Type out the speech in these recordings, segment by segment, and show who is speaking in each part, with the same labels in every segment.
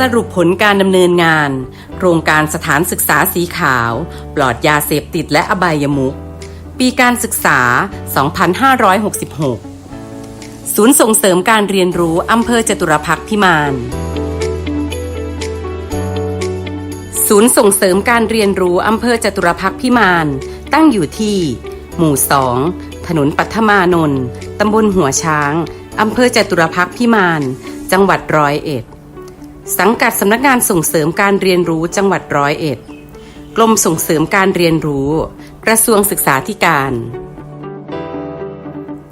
Speaker 1: สรุปผลการดำเนินงาน โครงการสถานศึกษาสีขาว ปลอดยาเสพติดและอบายมุขปีการศึกษา 2566 ศูนย์ส่งเสริมการเรียนรู้อำเภอจตุรพักษ์พิมาน ศูนย์ส่งเสริมการเรียนรู้อำเภอจตุรพักษ์พิมาน ตั้งอยู่ที่ หมู่ 2 ถนนปัทมานนท์ตำบลหัวช้างอำเภอจตุรพักษ์พิมาน จังหวัดร้อยเอ็ด สังกัดสำนักงานส่งเสริมการเรียนรู้จังหวัดร้อยเอ็ด กรมส่งเสริมการเรียนรู้ กระทรวงศึกษาธิการ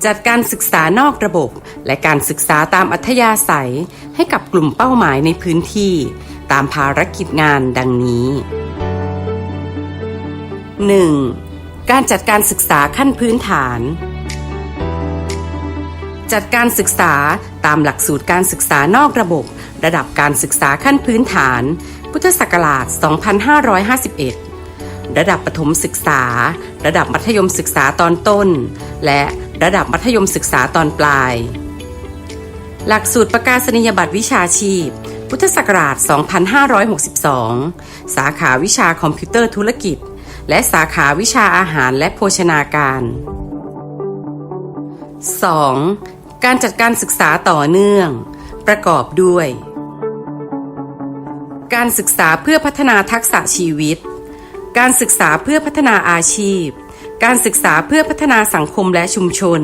Speaker 1: จัดการศึกษานอกระบบ และการศึกษาตามอัธยาศัย ให้กับกลุ่มเป้าหมายในพื้นที่ ตามภารกิจงานดังนี้ 1. การจัดการศึกษาขั้นพื้นฐาน จัดการศึกษา ตามหลักสูตรการศึกษานอกระบบ ระดับการศึกษาขั้นพื้นฐาน พุทธศักราช 2551 ระดับประถมศึกษา ระดับมัธยมศึกษาตอนต้น และระดับมัธยมศึกษาตอนปลาย หลักสูตรประกาศนียบัตรวิชาชีพ พุทธศักราช 2562 สาขาวิชาคอมพิวเตอร์ธุรกิจ และสาขาวิชาอาหารและโภชนาการ 2. การจัดการศึกษาต่อเนื่อง ประกอบด้วย การศึกษาเพื่อพัฒนาทักษะชีวิต การศึกษาเพื่อพัฒนาอาชีพ การศึกษาเพื่อพัฒนาสังคมและชุมชน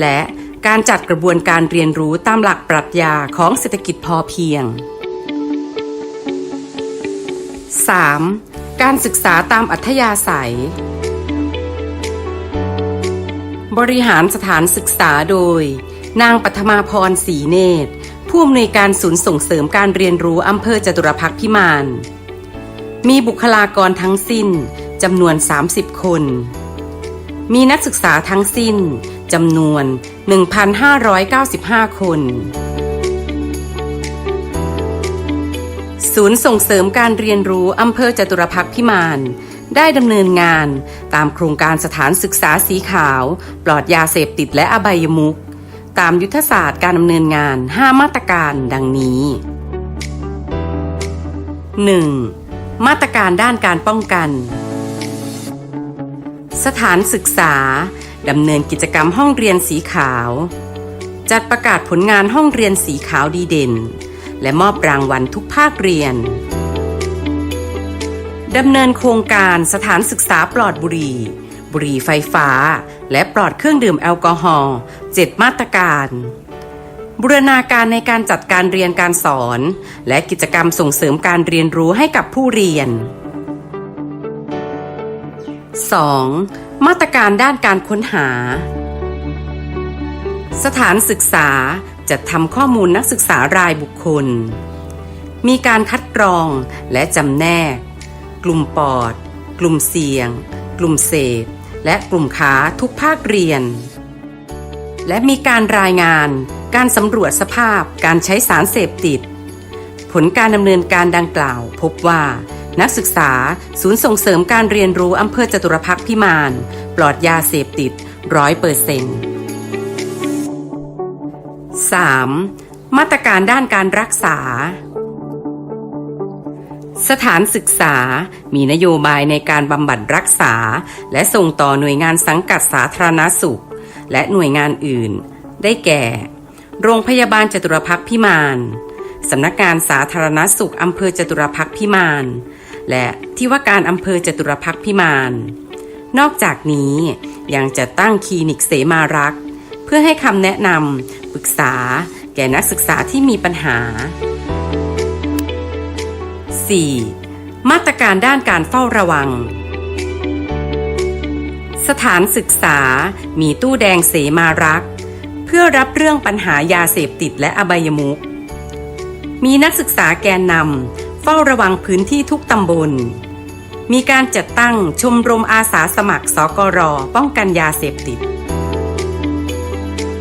Speaker 1: และการจัดกระบวนการเรียนรู้ตามหลักปรัชญาของเศรษฐกิจพอเพียง 3. การศึกษาตามอัธยาศัย บริหารสถานศึกษาโดย นางปัทมาพรศรีเนตร ผู้อำนวยการศูนย์ส่งเสริมการเรียนรู้อำเภอจตุรพักษ์พิมาน มีบุคลากรทั้งสิ้นจำนวน 30 คน มีนักศึกษาทั้งสิ้นจำนวน 1,595 คน ศูนย์ส่งเสริมการเรียนรู้อำเภอจตุรพักษ์พิมานได้ดำเนินงานตามโครงการสถานศึกษาสีขาว ปลอดยาเสพติดและอบายมุข ตามยุทธศาสตร์การดำเนินงาน 5 มาตรการดังนี้ 1. มาตรการด้านการป้องกัน สถานศึกษาดำเนินกิจกรรมห้องเรียนสีขาว จัดประกาศผลงานห้องเรียนสีขาวดีเด่น และมอบรางวัลทุกภาคเรียนดำเนินโครงการสถานศึกษาปลอดบุหรี่ บุหรี่ไฟฟ้า และปลอดเครื่องดื่มแอลกอฮอล์ 7 มาตรการ บูรณาการในการจัดการเรียนการสอน และกิจกรรมส่งเสริมการเรียนรู้ให้กับผู้เรียน 2. มาตรการด้านการค้นหา สถานศึกษาจัดทำข้อมูลนักศึกษารายบุคคล มีการคัดกรองและจำแนก กลุ่มปอด กลุ่มเสี่ยง กลุ่มเสพและกลุ่มค้าทุกภาคเรียน และมีการรายงาน การสำรวจสภาพ การใช้สารเสพติด ผลการดำเนินการดังกล่าว พบว่า นักศึกษา ศูนย์ส่งเสริมการเรียนรู้อำเภอจตุรพักษ์พิมาน ปลอดยาเสพติดร้อยเปอร์เซ็นต์ 3. มาตรการด้านการรักษา สถานศึกษา มีนโยบายในการบำบัดรักษา และส่งต่อหน่วยงานสังกัดสาธารณสุข และหน่วยงานอื่น ได้แก่ โรงพยาบาลจตุรพักษ์พิมานสำนักงานสาธารณสุขอำเภอจตุรพักษ์พิมาน และที่ว่าการอำเภอจตุรพักษ์พิมาน นอกจากนี้ยังจะตั้งคลินิกเสมารัก เพื่อให้คำแนะนำปรึกษา แก่นักศึกษาที่มีปัญหา 4. มาตรการด้านการเฝ้าระวัง สถานศึกษา มีตู้แดงเสมารัก เพื่อรับเรื่องปัญหายาเสพติดและอบายมุข มีนักศึกษาแกนนำเฝ้าระวังพื้นที่ทุกตำบล มีการจัดตั้งชมรมอาสาสมัครสกรป้องกันยาเสพติด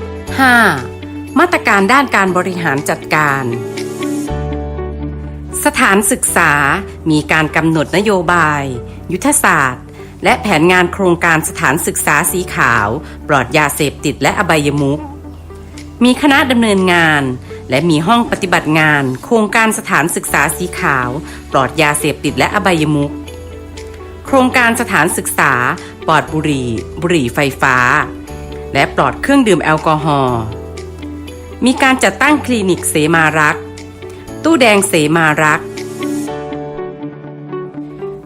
Speaker 1: 5. มาตรการด้านการบริหารจัดการ สถานศึกษามีการกำหนดนโยบาย ยุทธศาสตร์ และแผนงานโครงการสถานศึกษาสีขาว ปลอดยาเสพติดและอบายมุขมีคณะดำเนินงาน และมีห้องปฏิบัติงาน โครงการสถานศึกษาสีขาว ปลอดยาเสพติดและอบายมุขโครงการสถานศึกษา ปลอดบุหรี่ บุหรี่ไฟฟ้า และปลอดเครื่องดื่มแอลกอฮอล์มีการจัดตั้งคลินิกเสมารัก ตู้แดงเสมารัก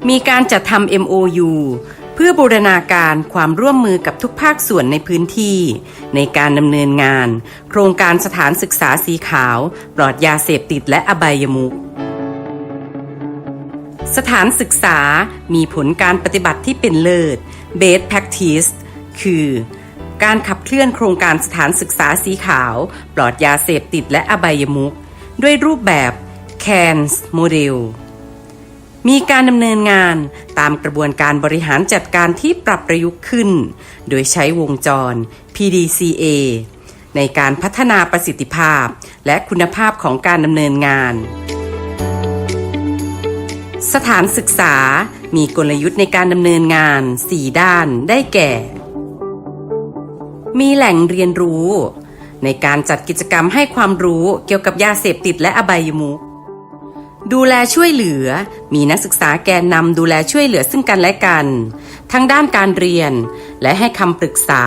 Speaker 1: มีการจัดทำ MOU เพื่อบูรณาการความร่วมมือกับทุกภาคส่วนในพื้นที่ ในการดำเนินงาน โครงการสถานศึกษาสีขาว ปลอดยาเสพติดและอบายมุขสถานศึกษามีผลการปฏิบัติที่เป็นเลิศ Best Practice คือการขับเคลื่อนโครงการสถานศึกษาสีขาว ปลอดยาเสพติดและอบายมุขด้วยรูปแบบ CANS Model มีการดำเนินงานตามกระบวนการบริหารจัดการที่ปรับประยุกต์ขึ้น โดยใช้วงจร PDCA ในการพัฒนาประสิทธิภาพ และคุณภาพของการดำเนินงาน สถานศึกษามีกลยุทธ์ในการดำเนินงาน 4 ด้านได้แก่ มีแหล่งเรียนรู้ ในการจัดกิจกรรมให้ความรู้เกี่ยวกับยาเสพติดและอบายมุขดูแลช่วยเหลือ มีนักศึกษาแกนนำดูแลช่วยเหลือซึ่งกันและกัน ทั้งด้านการเรียน และให้คำปรึกษา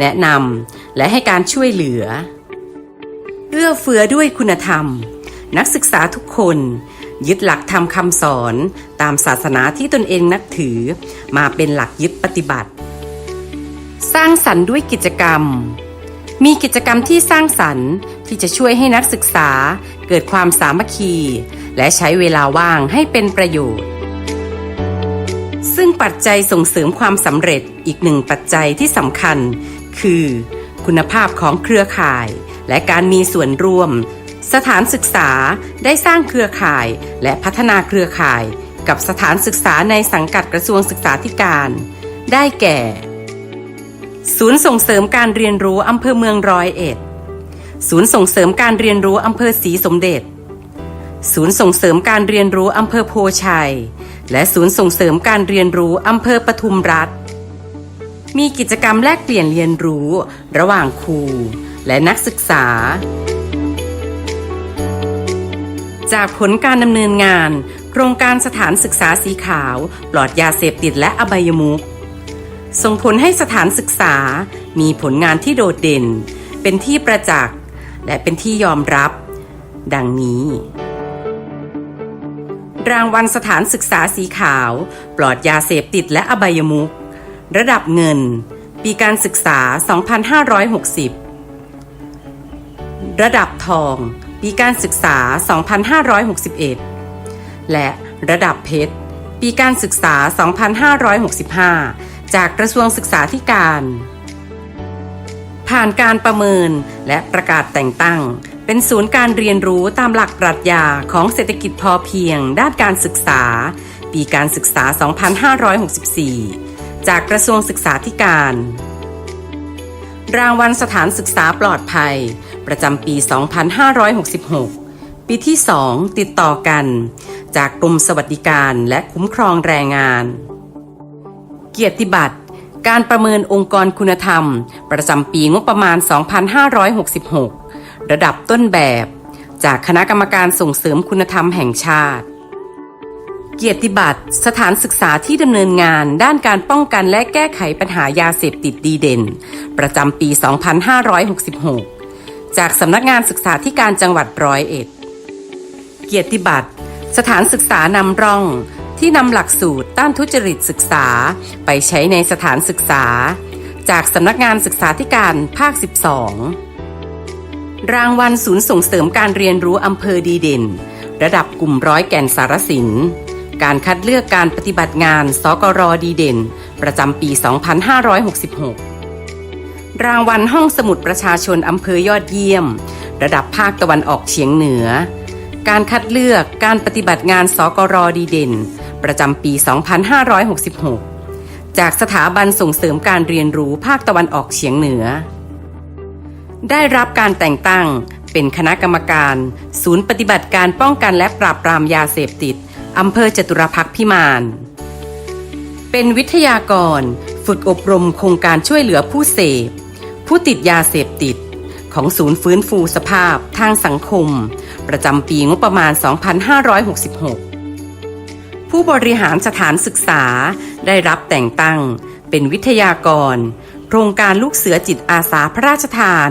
Speaker 1: แนะนำและให้การช่วยเหลือ เอื้อเฟื้อด้วยคุณธรรม นักศึกษาทุกคน ยึดหลักธรรมคำสอนตามศาสนาที่ตนเองนับถือ มาเป็นหลักยึดปฏิบัติ สร้างสรรค์ด้วยกิจกรรม มีกิจกรรมที่สร้างสรรค์ที่จะช่วยให้นักศึกษาเกิดความสามัคคี และใช้เวลาว่างให้เป็นประโยชน์ ซึ่งปัจจัยส่งเสริมความสำเร็จอีกหนึ่งปัจจัยที่สำคัญ คือ คุณภาพของเครือข่าย และการมีส่วนร่วม สถานศึกษาได้สร้างเครือข่าย และพัฒนาเครือข่าย กับสถานศึกษาในสังกัดกระทรวงศึกษาธิการ ได้แก่ ศูนย์ส่งเสริมการเรียนรู้อำเภอเมืองร้อยเอ็ดศูนย์ส่งเสริมการเรียนรู้อำเภอศรีสมเด็จ ศูนย์ส่งเสริมการเรียนรู้อำเภอโพชัย และศูนย์ส่งเสริมการเรียนรู้อำเภอปทุมรัฐ มีกิจกรรมแลกเปลี่ยนเรียนรู้ ระหว่างครูและนักศึกษา จากผลการดำเนินงาน โครงการสถานศึกษาสีขาว ปลอดยาเสพติดและอบายมุขส่งผลให้สถานศึกษา มีผลงานที่โดดเด่น เป็นที่ประจักษ์ และเป็นที่ยอมรับ ดังนี้ รางวัลสถานศึกษาสีขาว ปลอดยาเสพติดและอบายมุข ระดับเงิน ปีการศึกษา 2560 ระดับทอง ปีการศึกษา 2561 และระดับเพชร ปีการศึกษา 2565 จากกระทรวงศึกษาธิการ ผ่านการประเมินและประกาศแต่งตั้ง เป็นศูนย์การเรียนรู้ตามหลักปรัชญาของเศรษฐกิจพอเพียง ด้านการศึกษา ปีการศึกษา 2564 จากกระทรวงศึกษาธิการ รางวัลสถานศึกษาปลอดภัย ประจำปี 2566 ปีที่ 2 ติดต่อกัน จากกรมสวัสดิการและคุ้มครองแรงงาน เกียรติบัตร การประเมินองค์กรคุณธรรม ประจำปีงบประมาณ 2566 ระดับต้นแบบ จากคณะกรรมการส่งเสริมคุณธรรมแห่งชาติ เกียรติบัตรสถานศึกษาที่ดำเนินงานด้านการป้องกันและแก้ไขปัญหายาเสพติดดีเด่น ประจำปี 2566 จากสำนักงานศึกษาธิการจังหวัดร้อยเอ็ด เกียรติบัตรสถานศึกษานำร่องที่นำหลักสูตรต้านทุจริตศึกษาไปใช้ในสถานศึกษา จากสำนักงานศึกษาธิการภาค 12 รางวัลศูนย์ส่งเสริมการเรียนรู้อำเภอดีเด่น ระดับกลุ่มร้อยแก่นสารสิน การคัดเลือกการปฏิบัติงานสกรดีเด่น ประจำปี 2566 รางวัลห้องสมุดประชาชนอำเภอยอดเยี่ยม ระดับภาคตะวันออกเฉียงเหนือ การคัดเลือกการปฏิบัติงานสกรดีเด่น ประจำปี 2566 จากสถาบันส่งเสริมการเรียนรู้ภาคตะวันออกเฉียงเหนือ ได้รับการแต่งตั้ง เป็นคณะกรรมการ ศูนย์ปฏิบัติการป้องกันและปราบปรามยาเสพติดอำเภอจตุรพักพิมาน เป็นวิทยากร ฝึกอบรมโครงการช่วยเหลือผู้เสพ ผู้ติดยาเสพติด ของศูนย์ฟื้นฟูสภาพทางสังคม ประจำปีงบประมาณ 2566 ผู้บริหารสถานศึกษาได้รับแต่งตั้ง เป็นวิทยากร โครงการลูกเสือจิตอาสาพระราชทาน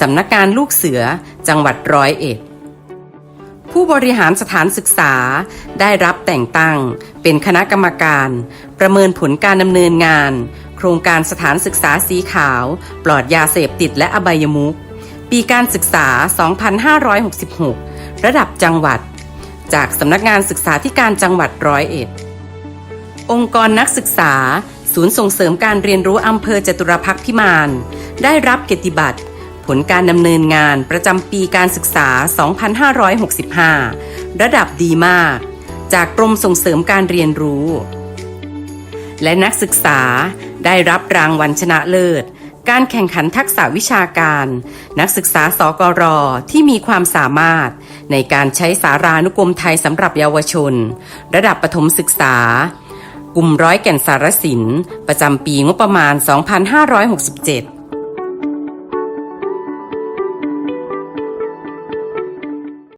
Speaker 1: สำนักงานลูกเสือจังหวัดร้อยเอ็ด ผู้บริหารสถานศึกษาได้รับแต่งตั้งเป็นคณะกรรมการ ประเมินผลการดำเนินงาน โครงการสถานศึกษาสีขาว ปลอดยาเสพติดและอบายมุขปีการศึกษา 2566 ระดับจังหวัด จากสำนักงานศึกษาธิการจังหวัดร้อยเอ็ด องค์กรนักศึกษา ศูนย์ส่งเสริมการเรียนรู้อำเภอจตุรพักษ์พิมาน ได้รับเกียรติบัตร ผลการดำเนินงานประจำปีการศึกษา 2565 ระดับดีมาก จากกรมส่งเสริมการเรียนรู้ และนักศึกษาได้รับรางวัลชนะเลิศ การแข่งขันทักษะวิชาการ นักศึกษาสกรที่มีความสามารถ ในการใช้สารานุกรมไทยสำหรับเยาวชน ระดับประถมศึกษา กลุ่มร้อยแก่นสารสิน ประจำปีงบประมาณ 2567